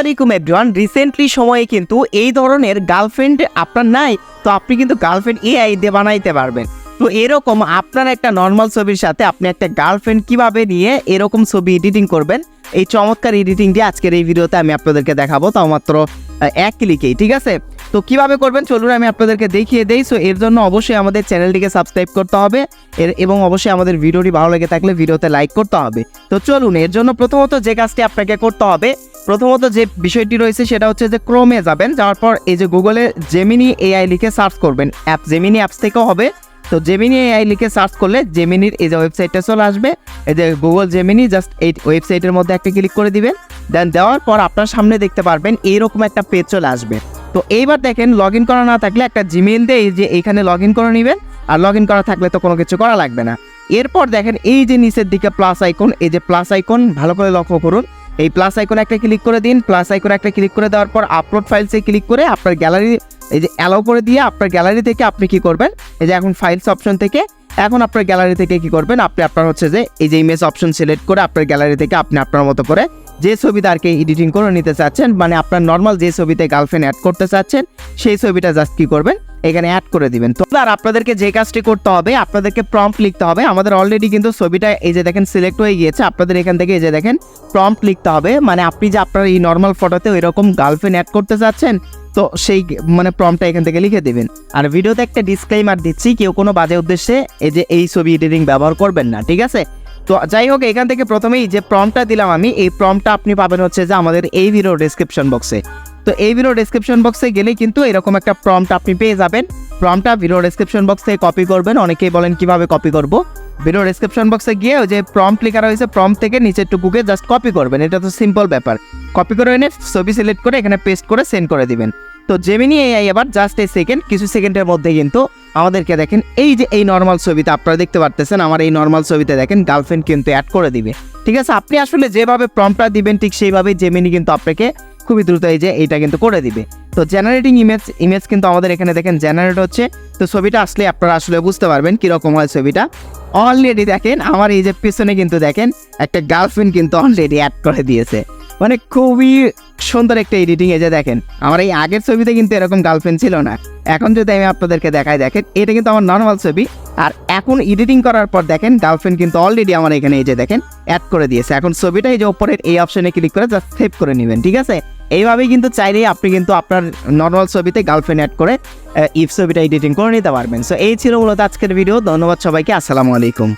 আলাইকুম everyone recently সময়ে কিন্তু এই ধরনের গার্লফ্রেন্ড আপনার নাই, তো আপনি কিন্তু গার্লফ্রেন্ড এ আই দিয়ে বানাইতে পারবেন। তো এরকম আপনার একটা নর্মাল ছবির সাথে আপনি একটা গার্লফ্রেন্ড কীভাবে নিয়ে এরকম ছবি এডিটিং করবেন, এই চমৎকার এডিটিংটি আজকের এই ভিডিওতে আমি আপনাদেরকে দেখাবো। তাও মাত্র এক ক্লিকেই ঠিক আছে? তো কীভাবে করবেন? চলুন আমি আপনাদেরকে দেখিয়ে দেই। সো এর জন্য অবশ্যই আমাদের চ্যানেলটিকে সাবস্ক্রাইব করতে হবে। এর, এবং অবশ্যই আমাদের ভিডিওটি ভালো লেগে থাকলে ভিডিওতে লাইক করতে হবে। তো চলুন, এর জন্য প্রথমত যে কাজটি আপনাকে করতে হবে, প্রথমত যে বিষয়টি রয়েছে সেটা হচ্ছে যে ক্রোমে যাবেন। যাওয়ার পর এই যে গুগলে জেমিনি এআই লিখে সার্চ করবেন। অ্যাপ জেমিনি অ্যাপস থেকেও হবে। তো জেমিনি এআই লিখে সার্চ করলে জেমিনির এই যে ওয়েবসাইটটা চলে আসবে। এই যে গুগল জেমিনি জাস্ট এই ওয়েবসাইটের মধ্যে একটা ক্লিক করে দিবেন। দেন দেওয়ার পর আপনার সামনে দেখতে পারবেন এইরকম একটা পেজ চলে আসবে। তো এইবার দেখেন লগ ইন করা না থাকলে একটা জিমেল দিয়ে যে এইখানে লগ ইন করে নেবেন। আর লগ ইন করা থাকলে তো কোনো কিছু করা লাগবে না। এরপর দেখেন এই যে নিচের দিকে প্লাস আইকন এই যে প্লাস আইকন ভালো করে লক্ষ্য করুন। এই প্লাস আইকন একটা ক্লিক করে দিন। প্লাস আইকন একটা ক্লিক করে দেওয়ার পর আপলোড ফাইলসে ক্লিক করে আপনার গ্যালারি এই যে অ্যালাউ করে দিয়ে আপনার গ্যালারি থেকে আপনি কি করবেন? এই যে এখন ফাইলস অপশন থেকে, এখন আপনার গ্যালারি থেকে কি করবেন? আপনি আপনার হচ্ছে যে, এই যে ইমেজ অপশন সিলেক্ট করে আপনার গ্যালারি থেকে আপনি আপনার মতো করে যে ছবিটা আর কি এডিটিং করে নিতে চাচ্ছেন মানে আপনার নর্মাল যে ছবিতে গার্লফ্রেন্ড অ্যাড করতে চাচ্ছেন, সেই ছবিটা জাস্ট কি করবেন? এখানে অ্যাড করে দিবেন। তো আর আপনাদেরকে যে কাজটি করতে হবে, আপনাদেরকে প্রম্পট লিখতে হবে। আমাদের অলরেডি কিন্তু ছবিটা এই যে দেখেন সিলেক্ট হয়ে গিয়েছে। আপনাদের এখান থেকে এই যে দেখেন প্রম্পট লিখতে হবে। মানে আপনি যে আপনার এই নর্মাল ফটোতে ওই রকম গার্লফ্রেন্ড অ্যাড করতে চাচ্ছেন, তো সেই মানে প্রম্পটটা এখান থেকে লিখে দেবেন। আর ভিডিওতে একটা ডিসক্লেমার দিচ্ছি, কেউ কোনো বাজে উদ্দেশ্যে এই যে এই ছবি এডিটিং ব্যবহার করবেন না, ঠিক আছে? তো যাই হোক, এখান থেকে প্রথমেই যে প্রম্পটটা দিলাম আমি, এই প্রম্পটটা আপনি পাবেন হচ্ছে যে আমাদের এই ভিডিও ডেসক্রিপশন বক্সে তো এই ভিডিও ডেসক্রিপশন বক্সে গেলে কিন্তু এরকম একটা প্রম্পট আপনি পেয়ে যাবেন। প্রম্পটটা ভিডিও ডেসক্রিপশন বক্স থেকে কপি করবেন। অনেকেই বলেন, কীভাবে কপি করব? ভিডিও ডেসক্রিপশন বক্সে গিয়ে যে প্রম্পট লেখা রয়েছে প্রম্পট থেকে নিচের টুকুকে জাস্ট কপি করবেন। এটা তো সিম্পল ব্যাপার। কপি করে এনে ছবি সিলেক্ট করে এখানে পেস্ট করে সেন্ড করে দিবেন। তো জেমিনি এআই এবার জাস্ট এই সেকেন্ড কিছু সেকেন্ডের মধ্যে কিন্তু আমাদেরকে দেখেন, এই যে এই নর্মাল ছবিতে আপনারা দেখতে পারতেছেন, আমার এই নর্মাল ছবিতে দেখেন গার্লফ্রেন্ড কিন্তু অ্যাড করে দিবে। ঠিক আছে? আপনি আসলে যেভাবে প্রম্পটটা দিবেন, ঠিক সেইভাবেই জেমিনি কিন্তু আপনাকে খুবই দ্রুত এই যে এইটা কিন্তু করে দিবে। তো জেনারেটিং ইমেজ ইমেজ কিন্তু আমাদের এখানে দেখেন জেনারেট হচ্ছে। তো ছবিটা আসলে আপনারা আসলে বুঝতে পারবেন কীরকম হয় ছবিটা। অলরেডি দেখেন, আমার এই যে পিছনে কিন্তু দেখেন, একটা গার্লফ্রেন্ড কিন্তু অলরেডি অ্যাড করে দিয়েছে। মানে খুবই সুন্দর একটা এডিটিং যে দেখেন, আমার এই আগের ছবিতে কিন্তু এরকম গার্লফ্রেন্ড ছিল না। এখন যদি আমি আপনাদেরকে দেখাই, দেখেন, এটা কিন্তু আমার নর্মাল ছবি। আর এখন এডিটিং করার পর দেখেন গার্লফ্রেন্ড কিন্তু অলরেডি আমার এখানে এই যে দেখেন অ্যাড করে দিয়েছে। এখন ছবিটা এই যে ওপরের এই অপশনে ক্লিক করে জাস্ট সেভ করে নেবেন, ঠিক আছে? এইভাবেই কিন্তু চাইলেই আপনি কিন্তু আপনার নর্মাল ছবিতে গার্লফ্রেন্ড অ্যাড করে ইফ ছবিটা এডিটিং করে নিতে পারবেন। সো এই ছিল মূলত আজকের ভিডিও ধন্যবাদ সবাইকে। আসসালামু আলাইকুম।